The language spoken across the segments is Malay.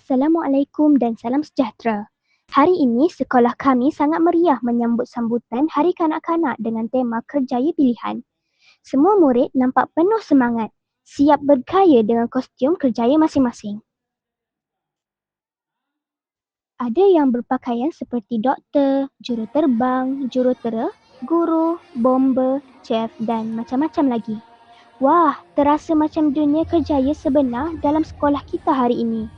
Assalamualaikum dan salam sejahtera. Hari ini sekolah kami sangat meriah menyambut sambutan Hari Kanak-kanak dengan tema Kerjaya Pilihan. Semua murid nampak penuh semangat, siap bergaya dengan kostum kerjaya masing-masing. Ada yang berpakaian seperti doktor, juruterbang, jurutera, guru, bomber, chef dan macam-macam lagi. Wah, terasa macam dunia kerjaya sebenar dalam sekolah kita hari ini.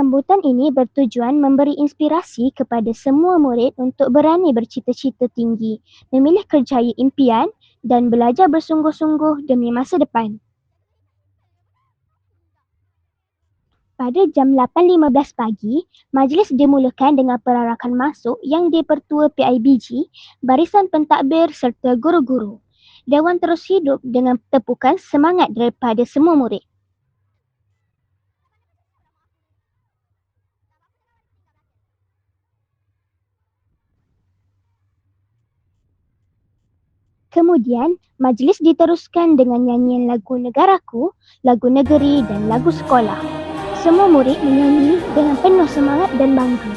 Sambutan ini bertujuan memberi inspirasi kepada semua murid untuk berani bercita-cita tinggi, memilih kerjaya impian dan belajar bersungguh-sungguh demi masa depan. Pada jam 8.15 pagi, majlis dimulakan dengan perarakan masuk yang dipertua PIBG, barisan pentadbir serta guru-guru. Dewan terus hidup dengan tepukan semangat daripada semua murid. Kemudian, majlis diteruskan dengan nyanyian lagu Negaraku, lagu Negeri dan lagu Sekolah. Semua murid menyanyi dengan penuh semangat dan bangga.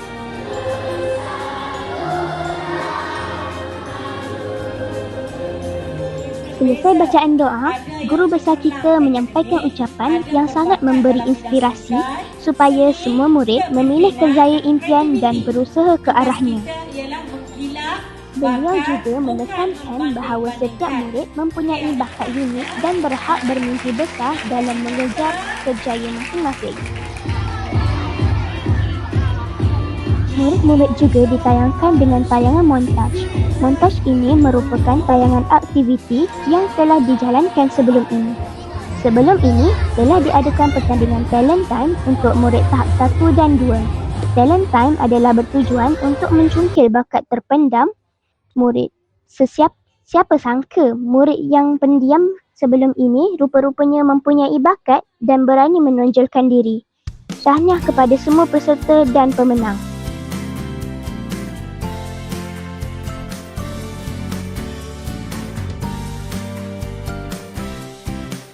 Selesai bacaan doa, guru besar kita menyampaikan ucapan yang sangat memberi inspirasi supaya semua murid memilih kerjaya impian dan berusaha ke arahnya. Beliau juga menekankan bahawa setiap murid mempunyai bakat unik dan berhak bermimpi besar dalam mengejar kerjaya masing-masing. Murid-murid juga ditayangkan dengan tayangan montaj. Montaj ini merupakan tayangan aktiviti yang telah dijalankan sebelum ini. Sebelum ini, telah diadakan pertandingan talent time untuk murid tahap 1 dan 2. Talent time adalah bertujuan untuk mencungkil bakat terpendam murid. Sesiap, siapa sangka murid yang pendiam sebelum ini rupa-rupanya mempunyai bakat dan berani menonjolkan diri. Tahniah kepada semua peserta dan pemenang.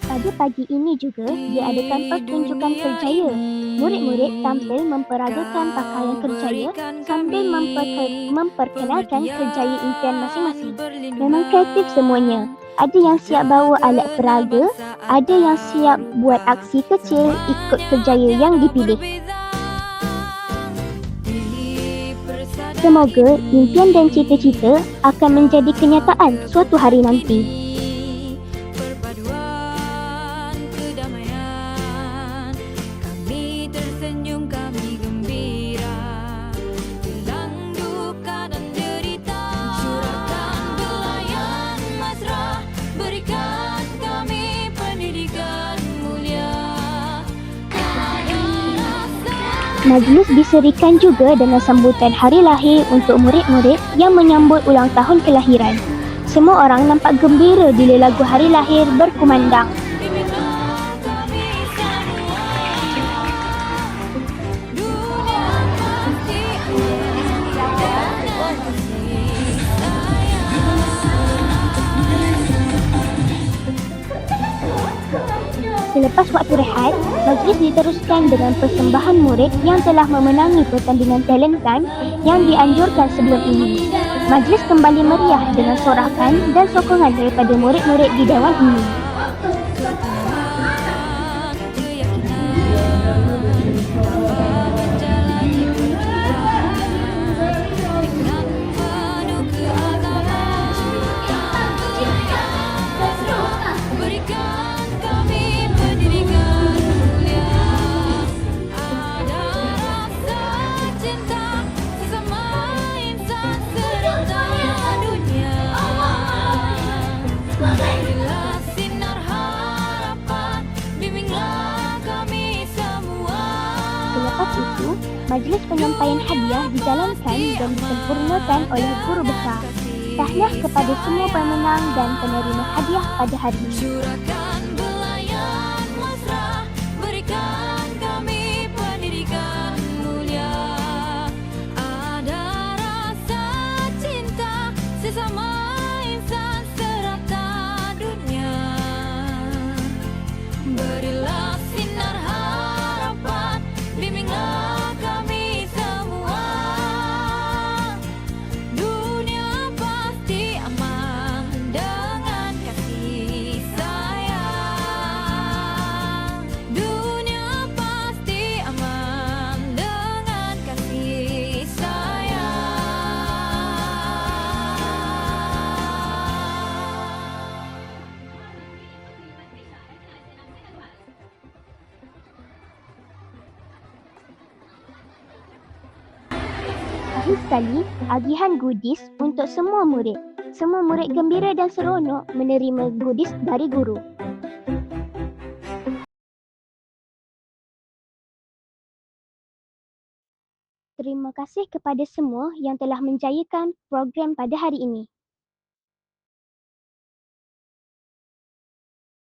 Pada pagi ini juga diadakan pertunjukan kerjaya. Murid-murid tampil memperagakan pakaian kerjaya sambil memperke- memperkenalkan kerjaya impian masing-masing. Memang kreatif semuanya. Ada yang siap bawa alat peraga, ada yang siap buat aksi kecil ikut kerjaya yang dipilih. Semoga impian dan cita-cita akan menjadi kenyataan suatu hari nanti. Majlis diserikan juga dengan sambutan hari lahir untuk murid-murid yang menyambut ulang tahun kelahiran. Semua orang nampak gembira bila lagu hari lahir berkumandang. Selepas waktu rehat, majlis diteruskan dengan persembahan murid yang telah memenangi pertandingan talent time yang dianjurkan sebelum ini. Majlis kembali meriah dengan sorakan dan sokongan daripada murid-murid di dewan ini. Majlis penyampaian hadiah dijalankan dan disempurnakan oleh guru besar. Tahniah kepada semua pemenang dan penerima hadiah pada hari ini. Terakhir sekali, agihan goodies untuk semua murid. Semua murid gembira dan seronok menerima goodies dari guru. Terima kasih kepada semua yang telah menjayakan program pada hari ini.